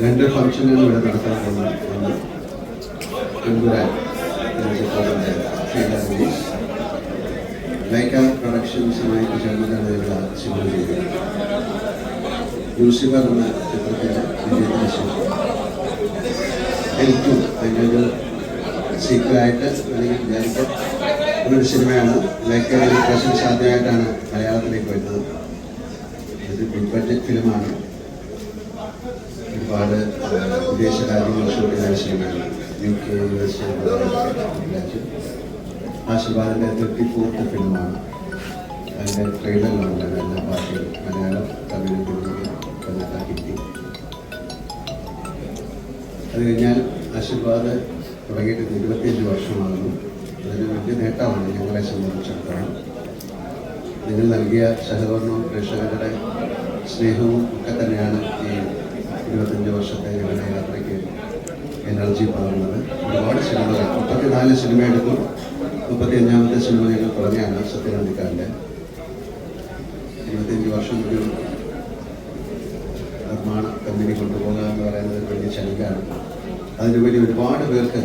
രണ്ട് ഫംഗ്ഷനുകൾ ഇവിടെ നടത്താൻ പോകുന്നു ലൈക്ക പ്രൊഡക്ഷൻസുമായി സിനിമ ചെയ്തത് ലൂസിഫർ എന്ന ചിത്രത്തിന്റെ വിജയത്തിന് ശേഷം എനിക്കും അതിന്റെ ഒരു സീക്വലായിട്ട് അല്ലെങ്കിൽ നേരത്തെ ഒരു സിനിമയാണ് ലൈക്ക പ്രൊഡക്ഷൻസ് ആദ്യമായിട്ടാണ് മലയാളത്തിലേക്ക് വരുന്നത് ഇത് ബിഗ് ബഡ്ജറ്റ് ഫിലിമാണ് ഒരുപാട് വിദേശ രാജ്യങ്ങൾ ഷൂട്ട് ചെയ്ത സിനിമയാണ് യു കെ യു എസ് രാജ്യം ആശീർവാദിന്റെ തേർട്ടി ഫോർത്ത് ഫിലിമാണ്. അതിന്റെ ട്രെയിലറിലുണ്ട് എല്ലാ ഭാഷയും മലയാളം തമിഴ് തെലുങ്ക് കന്നഡ ഹിന്ദി. അത് കഴിഞ്ഞാൽ ആശീർവാദ് തുടങ്ങിയിട്ട് ഇരുപത്തിയഞ്ച് വർഷമാകുന്നു. അതൊരു വലിയ നേട്ടമാണ് ഞങ്ങളെ സംബന്ധിച്ചിടത്തോളം. നിങ്ങൾ നൽകിയ സഹകരണവും പ്രേക്ഷകരുടെ സ്നേഹവും ഒക്കെ തന്നെയാണ് ഈ ഇരുപത്തഞ്ച് വർഷത്തെ ഞങ്ങളുടെ യാത്രയ്ക്ക് എനർജി പകർന്നത്. ഒരുപാട് സിനിമകൾ മുപ്പത്തിനാല് സിനിമ എടുക്കും. മുപ്പത്തി അഞ്ചാമത്തെ സിനിമ ഞങ്ങൾ പറഞ്ഞാണ് സത്യനന്ദിക്കാരന്റെ ഇരുപത്തിയഞ്ച് വർഷം ഒരു നിർമ്മാണ കമ്പനി കൊണ്ടുപോകുക എന്ന് പറയുന്നത് വലിയ ചലഞ്ചാണ് അതിനുവേണ്ടി ഒരുപാട് പേർക്ക്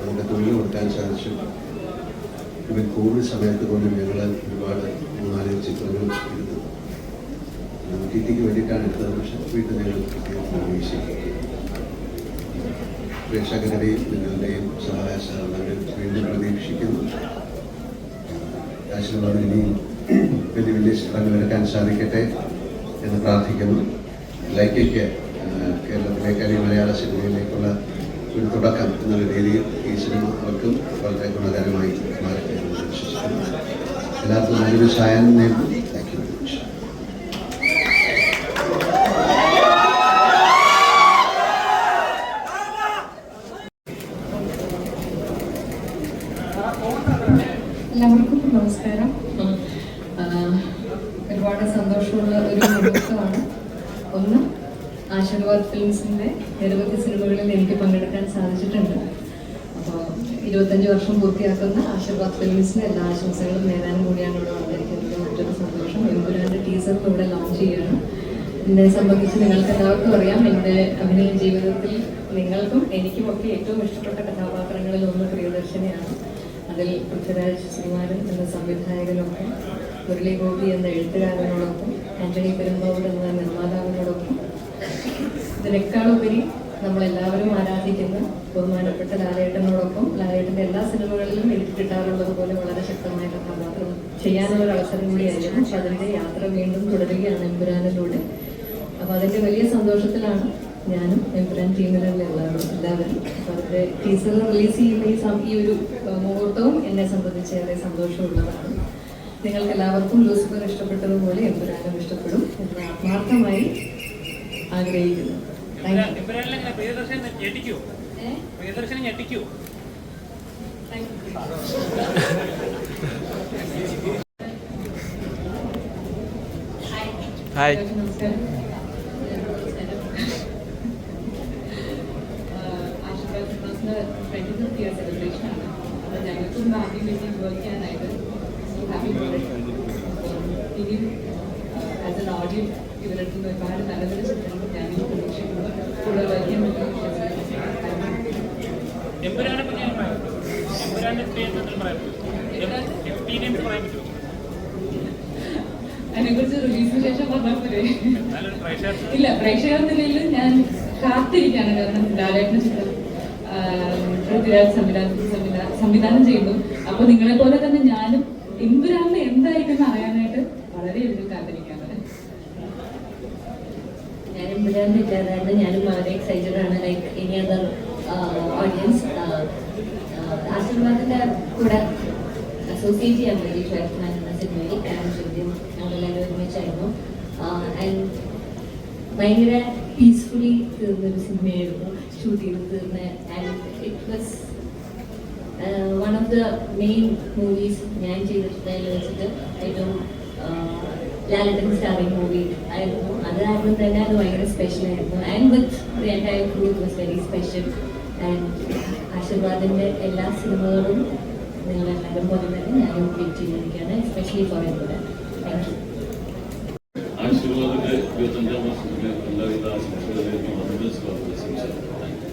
നമുക്ക് തൊഴിൽ കൊടുക്കാൻ സാധിച്ചു. ഇവൻ കോവിഡ് സമയത്ത് പോലും ഞങ്ങൾ ഒരുപാട് മൂന്നാൽ ചിത്രങ്ങൾ എടുത്തു. ടി ടിക്ക് വേണ്ടിയിട്ടാണ് എടുത്തത്. പക്ഷെ വീട്ടിൽ ഞങ്ങൾ വീശി പ്രേക്ഷകരുടെയും നിങ്ങളുടെയും സഹായ സഹകരണങ്ങൾ വീണ്ടും പ്രതീക്ഷിക്കുന്നു ആശീർവാദം ഇനിയും വലിയ വലിയ ചിത്രങ്ങൾ എടുക്കാൻ സാധിക്കട്ടെ എന്ന് പ്രാർത്ഥിക്കുന്നു. ലൈക്കയ്ക്ക് കേരളത്തിലെ അല്ലെങ്കിൽ മലയാള സിനിമയിലേക്കുള്ള ഒരു തുടക്കം എന്നുള്ള രീതിയിൽ ഈ സിനിമ അവർക്കും വളരെ ഗുണകരമായി മാറട്ടെ എന്ന് വിശ്വസിക്കുന്നു. എല്ലാവർക്കും നല്ലൊരു സായം നേടുന്നു താങ്ക് യു വെരി മച്ച് എല്ലാവർക്കും നമസ്കാരം. ഒരുപാട് സന്തോഷമുള്ള ഒരു മുഹൂർത്തമാണ്. ഒന്ന് ആശീർവാദ് ഫിലിംസിന്റെ നിരവധി സിനിമകളിൽ എനിക്ക് പങ്കെടുക്കാൻ സാധിച്ചിട്ടുണ്ട്. അപ്പോൾ ഇരുപത്തഞ്ച് വർഷം പൂർത്തിയാക്കുന്ന ആശീർവാദ് ഫിലിംസിന് എല്ലാ ആശംസകളും നേടാനും കൂടിയാണ് ഇവിടെ വന്നിരിക്കുന്നത്. മറ്റൊരു സന്തോഷം. എമ്പുരാന്റെ ടീസറും ഇവിടെ ലോഞ്ച് ചെയ്യുകയാണ് എന്നെ സംബന്ധിച്ച് നിങ്ങൾക്ക് എല്ലാവർക്കും അറിയാം. എന്റെ അഭിനയ ജീവിതത്തിൽ നിങ്ങൾക്കും എനിക്കുമൊക്കെ ഏറ്റവും ഇഷ്ടപ്പെട്ട കഥാപാത്രങ്ങളിൽ ഒന്ന് പ്രിയദർശിനിയാണ്. അതിൽ പൃഥ്വിരാജ് ശ്രീമാരൻ എന്ന സംവിധായകനൊപ്പം മുരളി ഗോപി എന്ന എഴുത്തുകാരനോടൊപ്പം ആന്റണി പെരുമ്പാവൂർ എന്ന നിർമ്മാതാവിനോടൊപ്പം ഇതിനേക്കാളുപരി നമ്മളെല്ലാവരും ആരാധിക്കുന്ന ബഹുമാനപ്പെട്ട ലാലേട്ടനോടൊപ്പം ലാലേട്ടന്റെ എല്ലാ സിനിമകളിലും എനിക്ക് കിട്ടാറുള്ളത് പോലെ വളരെ ശക്തമായ കഥാപാത്രം ചെയ്യാനുള്ള ഒരു അവസരം കൂടിയായിരുന്നു. പക്ഷെ അതിന്റെ യാത്ര വീണ്ടും തുടരുകയാണ് എമ്പുരാനിലൂടെ. അപ്പോൾ അതിന്റെ വലിയ സന്തോഷത്തിലാണ് ഞാനും എംബ്രാൻ ടീമിലുള്ള എല്ലാവരും. എല്ലാവരും അവരുടെ ടീസർ റിലീസ് ചെയ്യുന്ന ഈ ഈ ഒരു മുഹൂർത്തവും എന്നെ സംബന്ധിച്ച് ഏറെ സന്തോഷമുള്ളതാണ്. നിങ്ങൾക്ക് എല്ലാവർക്കും ലൂസിഫർ ഇഷ്ടപ്പെട്ടതുപോലെ എംബ്രാനും ഇഷ്ടപ്പെടും എന്ന് ആത്മാർത്ഥമായി ആഗ്രഹിക്കുന്നു. ഹായ് യു ഇവരെല്ലാം പ്രിയദർശനം ഞെട്ടിക്കോ ഏഹ്? പ്രിയദർശനം ഞെട്ടിക്കോ താങ്ക് യു ഹായ് നമസ്കാരം സിനിമാസിന് ട്വന്റി ഫിഫ്ത്ത് ഇയർ സെലിബ്രേഷൻ ആണ്. അപ്പോൾ ഞങ്ങൾക്കും ഹാപ്പി കിട്ടി വർക്ക് ചെയ്യാനായിട്ട് ഹാപ്പി ഇനിയും ആസ് എൻ ഓഡിയൻസ് ഇവരുടെ ഒരുപാട് നല്ല നല്ല ചിത്രങ്ങൾ ഞാനും പ്രതീക്ഷിക്കുന്നു. കൂടുതൽ വർക്ക് ചെയ്യാൻ അതിനെക്കുറിച്ച് റിലീസിന് ശേഷം പറഞ്ഞാൽ പോരെ. ഇല്ല പ്രേക്ഷകർ നിലയിൽ ഞാൻ കാത്തിരിക്കാണ് കാരണം ലാലേട്ടൻ ചിത്രം. പൃഥ്വിരാജ് സംവിധാനം സംവിധാ- സംവിധാനം ചെയ്യുന്നു അപ്പൊ നിങ്ങളെ പോലെ തന്നെ ഞാനും എമ്പുരാന്ന് എന്തായിരിക്കും അറിയാനായിട്ട് വളരെയധികം കാത്തിരിക്കാണ് ഞാൻ എമ്പുരാൻ ഇല്ലാതായിരുന്നു ഞാനും വളരെ എക്സൈറ്റഡ് ആണ്. ലൈക്ക് എനി അതർ ഓഡിയൻസ് ആശീർവാദിന്റെ കൂടെ അസോസിയേറ്റ് ചെയ്യാൻ വേണ്ടി ഷെയർമാൻ എന്ന സിനിമയിൽ ഞാനും ചോദ്യം ഞങ്ങളെല്ലാവരും ഒരുമിച്ചായിരുന്നു. ആൻഡ് ഭയങ്കര പീസ്ഫുള്ളി തീർന്നൊരു സിനിമയായിരുന്നു ഷൂട്ട് ചെയ്ത് തീർന്ന and it was one of the main movies ഞാൻ ചെയ്തിട്ടുണ്ടായിരുന്നു വെച്ചിട്ട് ഏറ്റവും ലാലട്ടൻ സ്റ്റാറിംഗ് മൂവി ആയിരുന്നു. അത് കാരണം തന്നെ അത് ഭയങ്കര സ്പെഷ്യൽ ആയിരുന്നു. And with the entire crew it was very special and ആശീർവാദിന്റെ എല്ലാ സിനിമകളും നിങ്ങളെല്ലാവരും പോലെ തന്നെ ഞാനും വെയിറ്റ് ചെയ്തിരിക്കുകയാണ് especially for Empuraan thank you ആശീർവാദിന്റെ You have to know that Allah is the Messenger of Allah.